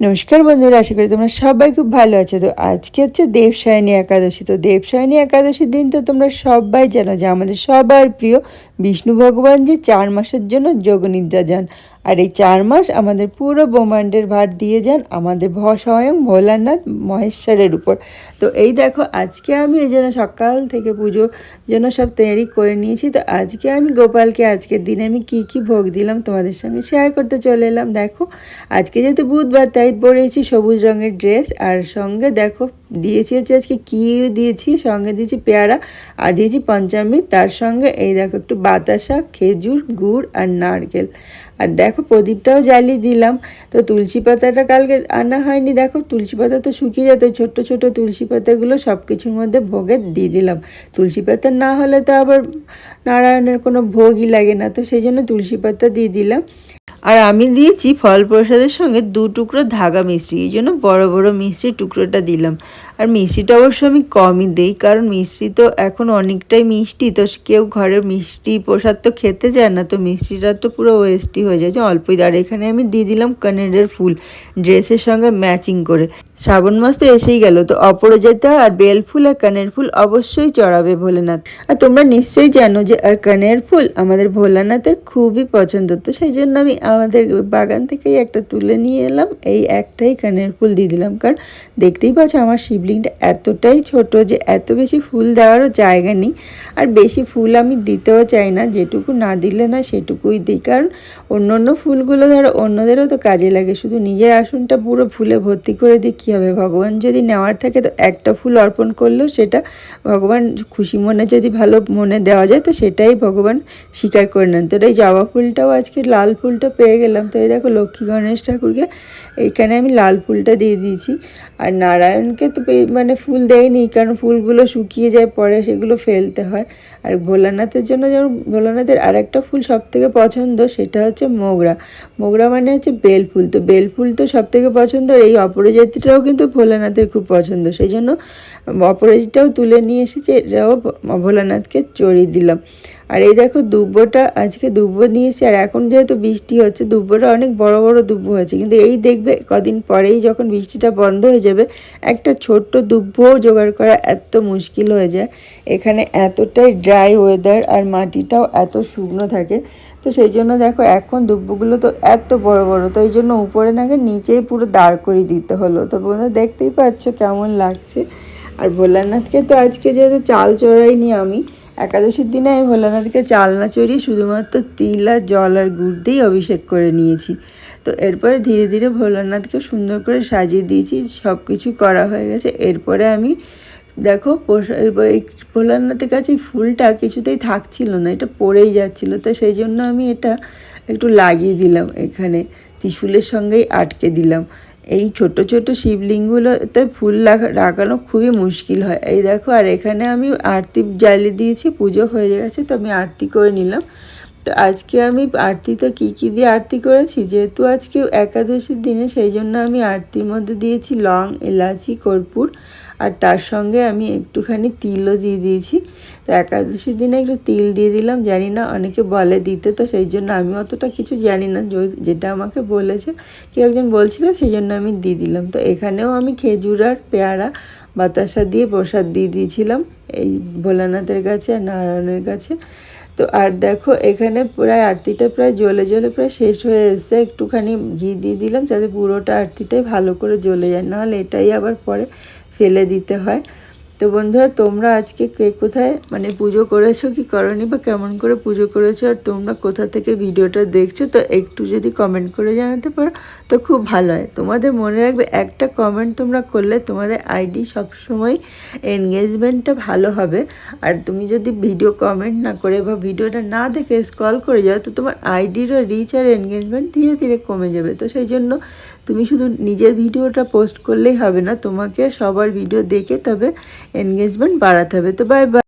নমস্কার বন্ধুরা, আশা করি তোমরা সবাই খুব ভালো আছো। তো আজকে হচ্ছে দেবসায়নী একাদশী। তো দেবসায়নী একাদশীর দিন তো তোমরা সবাই জানো যে আমাদের সবার প্রিয় বিষ্ণু ভগবান যে চার মাসের জন্য যোগ যোগনিদ্রা যান। আর এই চার মাস আমাদের পুরো ব্রহ্মাণ্ডের ভার দিয়ে যান আমাদের স্বয়ং ভোলানাথ মহেশ্বরের উপর। তো এই দেখো, আজকে আমি এই জন্য সকাল থেকে পুজো জন্য সব তৈরি করে নিয়েছি। তো আজকে আমি গোপালকে আজকের দিনে আমি কি কি ভোগ দিলাম তোমাদের সঙ্গে শেয়ার করতে চলে এলাম। দেখো, আজকে যেহেতু বুধবার তাই পরেছি সবুজ রঙের ড্রেস আর সঙ্গে দেখো দিয়েছি হচ্ছে আজকে কি দিয়েছি, সঙ্গে দিয়েছি পেয়ারা আর দিয়েছি পঞ্চামৃত। তার সঙ্গে এই দেখো একটু বাতাসা, খেজুর, গুড় আর নারকেল। আর দেখো প্রদীপটাও জ্বালিয়ে দিলাম। তো তুলসী পাতাটা কালকে আনা হয়নি। দেখো তুলসী পাতা তো শুকিয়ে যেত ছোট্ট ছোট তুলসী পাতাগুলো সব কিছুর মধ্যে ভোগে দিয়ে দিলাম। তুলসী পাতা না হলে তো আবার নারায়ণের কোনো ভোগই লাগে না। তো সেই জন্য তুলসী পাতা দিয়ে দিলাম। আর আমি দিয়েছি ফল প্রসাদের সঙ্গে দু টুকরো ধাগা মিষ্টি, এই জন্য বড় বড় মিষ্টির টুকরোটা দিলাম। আর মিষ্টিটা অবশ্য আমি কমই দিই, কারণ মিষ্টি তো এখন অনেকটাই মিষ্টি, তো কেউ ঘরের মিষ্টি প্রসাদ তো খেতে যায় না, তো মিষ্টিটা তো পুরো ওয়েস্টই হয়ে যায়। অল্পই, আর এখানে আমি দিয়ে দিলাম কানেডের ফুল ড্রেসের সঙ্গে ম্যাচিং করে। শ্রাবণ মাস তো এসেই গেল, তো অপরাজিতা আর বেল ফুল আর কানের ফুল অবশ্যই চড়াবে ভোলেনাথ। আর তোমরা নিশ্চয়ই জানো যে, আর কানের ফুল আমাদের ভোলানাথের খুবই পছন্দ, তো সেই জন্য আমি আমাদের বাগান থেকেই একটা তুলে নিয়ে এলাম, এই একটাই কানের ফুল দিয়ে দিলাম। কারণ দেখতেই পাচ্ছ আমার শিবলিংটা এতটাই ছোট যে, এত বেশি ফুল দেওয়ারও জায়গা নেই। আর বেশি ফুল আমি দিতেও চাই না, যেটুকু না দিলে না সেটুকুই দিই। কারণ অন্য অন্য ফুলগুলো ধরো, অন্যদেরও তো কাজে লাগে, শুধু নিজের আসনটা পুরো ফুলে ভর্তি করে কী হবে। ভগবান যদি নেওয়ার থাকে তো একটা ফুল অর্পণ করলেও সেটা ভগবান খুশি মনে যদি ভালো মনে দেওয়া যায় তো সেটাই ভগবান স্বীকার করে নেন। তো এই জবা ফুলটাও আজকে লাল ফুলটা পেয়ে গেলাম। তো এই দেখো লক্ষ্মী গণেশ ঠাকুরকে এইখানে আমি লাল ফুলটা দিয়ে দিয়েছি। আর নারায়ণকে তো মানে ফুল দেয়নি কারণ ফুলগুলো শুকিয়ে যায়, পরে সেগুলো ফেলতে হয়। আর ভোলানাথের জন্য যেমন ভোলানাথের আর একটা ফুল সব থেকে পছন্দ সেটা হচ্ছে মোগরা। মোগরা মানে হচ্ছে বেল ফুল। তো বেল ফুল তো সব থেকে পছন্দ এই অপরাজিতাটাও কিন্তু ভোলানাথের খুব পছন্দ। সেই জন্য অপরাজিতাও তুলে নিয়ে এসেছে এটাও ভোলানাথকে চড়িয়ে দিলাম। আর এই দেখো দুব্বটা, আজকে দুব্বো নিয়েছি, আর এখন যেহেতু বৃষ্টি হচ্ছে, দুব্বোটা অনেক বড় বড় দুব্বো হয়েছে। কিন্তু এই দেখবে, কদিন পরেই যখন বৃষ্টিটা বন্ধ হয়ে যাবে, একটা ছোট্ট দুব্বোও জোগাড় করা এত মুশকিল হয়ে যায়। এখানে এতটাই ড্রাই ওয়েদার, আর মাটিটাও এত শুকনো থাকে। তো সেই জন্য দেখো, এখন দুব্বগুলো তো এত বড় বড়, তো এই জন্য উপরে নাকি নিচেই পুরো দাঁড় করে দিতে হলো। তো বন্ধু দেখতেই পাচ্ছ কেমন লাগছে। আর ভোলানাথকে তো আজকে যেহেতু চাল চড়াইনি আমি একাদশীর দিনে আমি ভোলানাথকে চালনা চড়িয়ে শুধুমাত্র তিল আর জল আর গুড় দিয়েই অভিষেক করে নিয়েছি। তো এরপরে ধীরে ধীরে ভোলানাথকে সুন্দর করে সাজিয়ে দিয়েছি সব কিছু করা হয়ে গেছে। এরপরে আমি দেখো ভোলানাথের কাছে ফুলটা কিছুতেই থাকছিল না, এটা পড়েই যাচ্ছিল। তো সেই জন্য আমি এটা একটু লাগিয়ে দিলাম এখানে, ত্রিশুলের সঙ্গেই আটকে দিলাম। এই ছোট ছোট শিবলিঙ্গগুলোতে ফুল লাগানো খুবই মুশকিল হয়। এই দেখো, আর এখানে আমি আরতি জ্বালিয়ে দিয়েছি, পুজো হয়ে গেছে, তো আমি আরতি করে নিলাম। তো আজকে আমি আরতিতে কী কী দিয়ে আরতি করেছি? যেহেতু আজকে একাদশীর দিনে, সেই জন্য আমি আরতির মধ্যে দিয়েছি লং, এলাচি, কর্পূর আর তার সঙ্গে আমি একটুখানি তিলও দিয়ে দিয়েছি। তো একাদশীর দিনে একটু তিল দিয়ে দিলাম, জানি না অনেকে বলে দিতে, তো সেই জন্য আমি অতটা কিছু জানি না। যেটা আমাকে বলেছে, কেউ একজন বলছিল, সেই জন্য আমি দিয়ে দিলাম। তো এখানেও আমি খেজুর আর পেয়ারা, বাতাসা দিয়ে প্রসাদ দিয়ে দিয়েছিলাম, এই ভোলানাথের কাছে আর নারায়ণের কাছে। তো আর দেখো, এখানে প্রায় আরতিটা প্রায় জ্বলে জ্বলে প্রায় শেষ হয়ে এসেছে। একটুখানি ঘি দিয়ে দিলাম যাতে পুরোটা আরতিটাই ভালো করে জ্বলে যায়, নাহলে এটাই আবার পরে ফেলে দিতে হয়। তো বন্ধুরা, তোমরা আজকে কে কোথায় মানে পুজো করেছ, কি করনি, বা কেমন করে পুজো করেছ, আর তোমরা কোথা থেকে ভিডিওটা দেখছ, তো একটু যদি কমেন্ট করে জানাতে পারো, তো খুব ভালো হয়। তোমাদের মনে রাখবে, একটা কমেন্ট তোমরা করলে তোমাদের আইডি সবসময় এনগেজমেন্টটা ভালো হবে। আর তুমি যদি ভিডিও কমেন্ট না করে বা ভিডিওটা না দেখে স্কল করে যাও, তো তোমার আইডিরও রিচ আর এনগেজমেন্ট ধীরে ধীরে কমে যাবে। তো সেই জন্য তুমি শুধু নিজের ভিডিওটা পোস্ট করলেই হবে না, তোমাকে সবার ভিডিও দেখে তবে এনগেজমেন্ট বাড়াতে হবে। তো বাই বাই